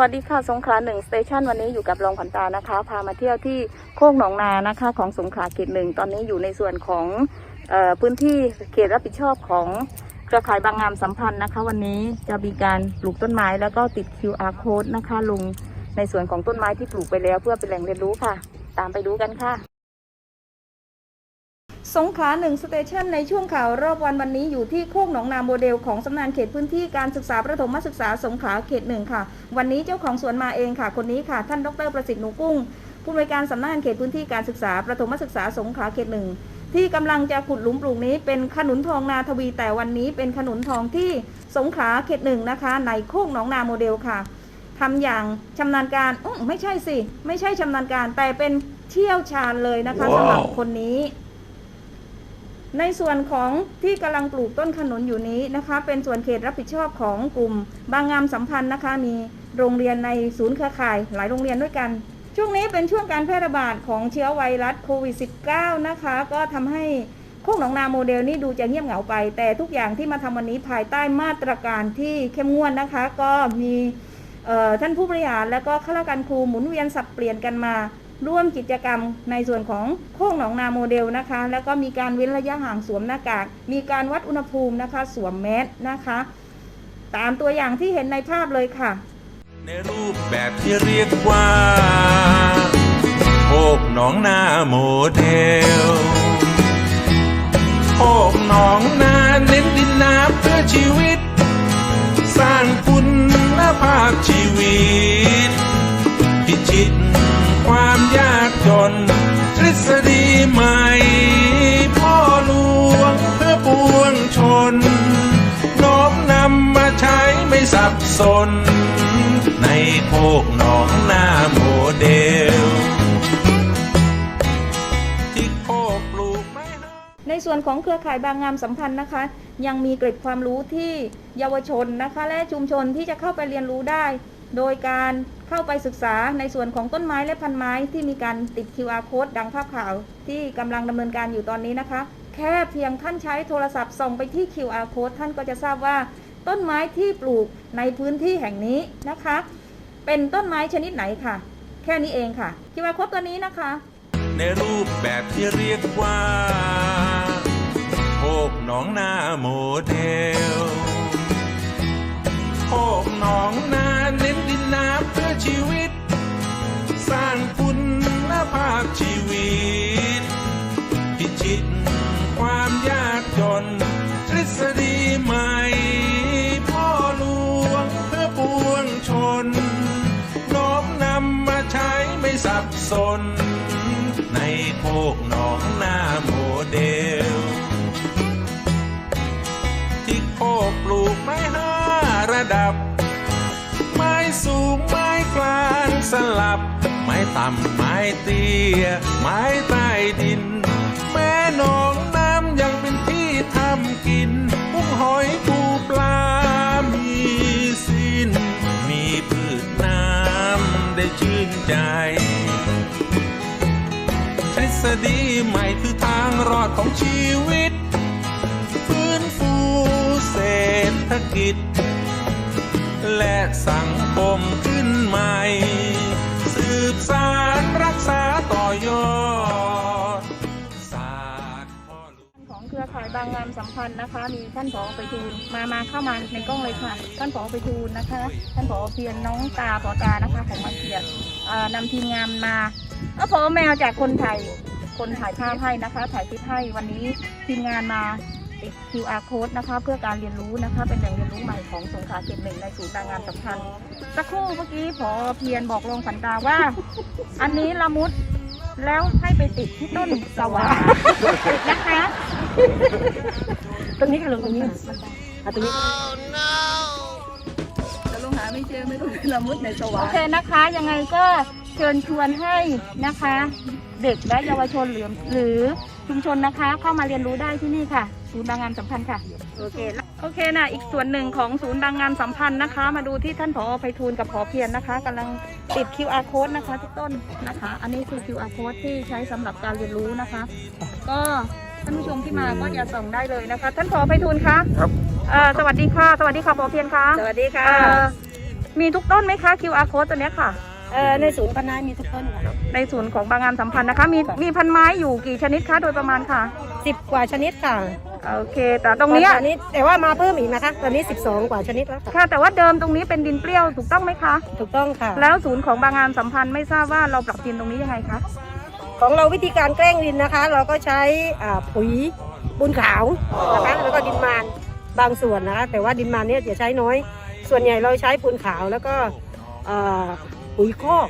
วัสดีค่ะสงขลาหนึ่งสเตชันวันนี้อยู่กับรองขันตานะคะ พามาเที่ยวที่โคกหนองนานะคะของสงขลาเขตหนึ่งตอนนี้อยู่ในส่วนของออพื้นที่เขตรับผิดชอบของเครือข่ายบางงามสัมพันธ์นะคะ วันนี้จะมีการปลูกต้นไม้แล้วก็ติด QR code นะคะลงในส่วนของต้นไม้ที่ปลูกไปแล้วเพื่อเป็นแหล่งเรียนรู้ค่ะ ตามไปดูกันค่ะ สงขลาหนึ่งสเตชันในช่วงข่าวรอบวันวันนี้อยู่ที่โคกหนองนาโมเดลของสำนักงานเขตพื้นที่การศึกษาประถมศึกษาสงขลาเขตหนึ่งค่ะ วันนี้เจ้าของสวนมาเองค่ะ คนนี้ค่ะ ท่านดรประสิทธิ์หนูกุ้ง ผู้อำนวยการสำนักงานเขตพื้นที่การศึกษาประถมศึกษาสงขลาเขตหนึ่งที่กำลังจะขุดหลุมปลูกนี้เป็นขนุนทองนาทวีแต่วันนี้เป็นขนุนทองที่สงขลาเขตหนึ่งนะคะ ในโคกหนองนาโมเดลค่ะทำอย่างชำนาญการอื้อไม่ใช่สิ ไม่ใช่ชำนาญการแต่เป็นเชี่ยวชาญเลยนะคะสำหรับคนนี้ ในส่วนของที่กำลังปลูกต้นขนุนอยู่นี้นะคะ เป็นส่วนเขตรับผิดชอบของกลุ่ม บางงามสัมพันธ์นะคะ มีโรงเรียนในศูนย์เครือข่ายหลายโรงเรียนด้วยกัน ช่วงนี้เป็นช่วงการแพร่ระบาดของเชื้อไวรัสโควิด -19 นะคะ ก็ทำให้โคกหนองนาโมเดลนี่ดูจะเงียบเหงาไป แต่ทุกอย่างที่มาทำวันนี้ภายใต้มาตรการที่เข้มงวดนะคะ ก็มีท่านผู้บริหารและก็ข้าราชการครูหมุนเวียนสับเปลี่ยนกันมา ร่วมกิจกรรมในส่วนของโค้งหนองนาโมเดลนะคะ แล้วก็มีการเว้นระยะห่างสวมหน้ากาก มีการวัดอุณหภูมินะคะ สวมแมสนะคะ ตามตัวอย่างที่เห็นในภาพเลยค่ะ ในรูปแบบที่เรียกว่าโคกหนองนาโมเดลโคกหนองนาเน้นดินน้ำ สับสน ในโคกหนองนาโมเดล ที่โคกปลูกไม้ ในส่วนของเครือข่ายบางงามสัมพันธ์นะคะ ยังมีเกร็ดความรู้ที่เยาวชนนะคะ และชุมชนที่จะเข้าไปเรียนรู้ได้ โดยการเข้าไปศึกษาในส่วนของต้นไม้และพันไม้ที่มีการติด QR code ดังภาพข่าว ที่กำลังดำเนินการอยู่ตอนนี้นะคะ แค่เพียงท่านใช้โทรศัพท์ส่องไปที่ QR code ท่านก็จะทราบว่า ต้นไม้ที่ปลูกในพื้นที่แห่งนี้นะคะ เป็นต้นไม้ชนิดไหนค่ะ แค่นี้เองค่ะ QR code ตัวนี้นะคะ ในรูปแบบที่เรียกว่าโคกหนองนาโมเดลโคกหนองนาเน้นดินน้ำเพื่อชีวิต สร้างคุณภาพชีวิต พิชิตความยากจน สน ในโคกหนองนาโมเดล ที่โคกปลูกไม้ห้าระดับ ไม้สูงไม้กลางสลับ ไม้ต่ำไม้เตี้ย ไม้ใต้ดิน แม่หนองน้ำยังเป็นที่ทำกินกุ้งหอยปูปลามีสิ้น มีพืชน้ำได้ชื่นใจ ษฎีใหม่คือทางรอดของชีวิต ฟื้นฟูเศรษฐกิจ และสังคมขึ้นใหม่ สืบสารรักษาต่อยอดศาสตร์พ่อหลวงของเครือข่ายบางงามสัมพันธ์นะคะ มีท่านผอไปทูลมามาเข้ามาในกล้องเลยค่ะ ท่านผอไปทูลนะคะ ท่านผอเพียรน้องตาผอตานะคะของมาเกียรตินำทีมงานมาก็ผอแมวจากคนไทย คนถ่ายภาพให้นะคะ ถ่ายคลิปให้วันนี้ทีมงานมาติด QR code นะคะ เพื่อการเรียนรู้นะคะ เป็นแหล่งเรียนรู้ใหม่ของสงขลาเขตหนึ่งในศูนย์บางงามสัมพันธ์สักครู่เมื่อกี้ผอเพียรบอกลงฝันตาว่า อันนี้ละมุดแล้วให้ไปติดที่ต้นสวานะคะ ตรงนี้ค่ะลงตรงนี้เอาตรงนี้จะลงหาไม่เจอไม่รู้ละมุดในสวรรค์โอเคนะคะ ยังไงก็ เชิญชวนให้นะคะ เด็กและเยาวชนหรือหรือชุมชนนะคะ เข้ามาเรียนรู้ได้ที่นี่ค่ะ ศูนย์บางงานสัมพันธ์ค่ะโอเคแล้วโอเคนะอีกส่วนหนึ่งของศูนย์บางงานสัมพันธ์นะคะ มาดูที่ท่านผอไพฑูรย์กับผอเพียรนะคะกำลังติด QR code นะคะทุกต้นนะคะ อันนี้คือ QR code ที่ใช้สำหรับการเรียนรู้นะคะ ก็ท่านผู้ชมที่มาก็อย่าส่งได้เลยนะคะ ท่านผอไพฑูรย์คะครับเอ่อสวัสดีค่ะ สวัสดีค่ะผอเพียรคะสวัสดีค่ะเอ่อมีทุกต้นไหมคะ QR code ตัวเนี้ยค่ะ เอ่อในศูนย์พันไม้มีทุกต้นค่ะในศูนย์ของบางงานสัมพันธ์นะคะ มีค่ะมีพันไม้อยู่กี่ชนิดคะโดยประมาณค่ะ สิบกว่าชนิดค่ะโอเค แต่ตรงเนี้ยตอนนี้แต่ว่ามาเพิ่มอีกนะคะตอนนี้ 12 กว่าชนิดแล้วค่ะค่ะ แต่ว่าเดิมตรงนี้เป็นดินเปรี้ยวถูกต้องไหมคะ ถูกต้องค่ะ แล้วศูนย์ของบางงานสัมพันธ์ไม่ทราบว่าเราปรับดินตรงนี้ยังไงคะ ของเราวิธีการแกล้งดินนะคะ เราก็ใช้อ่าปุ๋ยบุญขาวนะคะแล้วก็ดินมานบางส่วนนะคะ แต่ว่าดินมานเนี่ยจะใช้น้อย ส่วนใหญ่เราใช้ปูนขาวแล้วก็อ่า ปุ๋ยคอก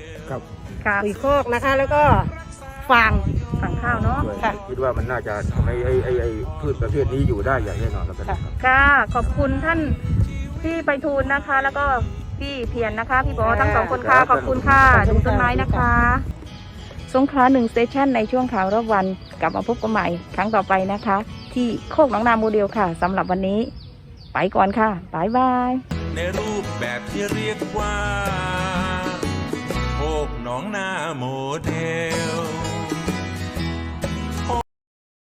ค่ะปุ๋ยคอกนะคะ แล้วก็ฟางสั่งข้าวเนาะด้วยค่ะ คิดว่ามันน่าจะทำให้ไอ้ไอ้ไอ้พืชประเภทนี้อยู่ได้อย่างแน่นอนแล้วกันครับ ค่ะขอบคุณท่านพี่ไปทูลนะคะ แล้วก็พี่เพียรนะคะ พี่บอทั้งสองคนค่ะขอบคุณค่ะดูต้นไม้นะคะ สงขลาหนึ่งสเตชันในช่วงข่าวรอบวันกลับมาพบกันใหม่ครั้งต่อไปนะคะ ที่โคกหนองนาโมเดลค่ะสำหรับวันนี้ ไปก่อนค่ะบายบาย ในรูปแบบที่เรียกว่าโคกห น้องนาโมเดล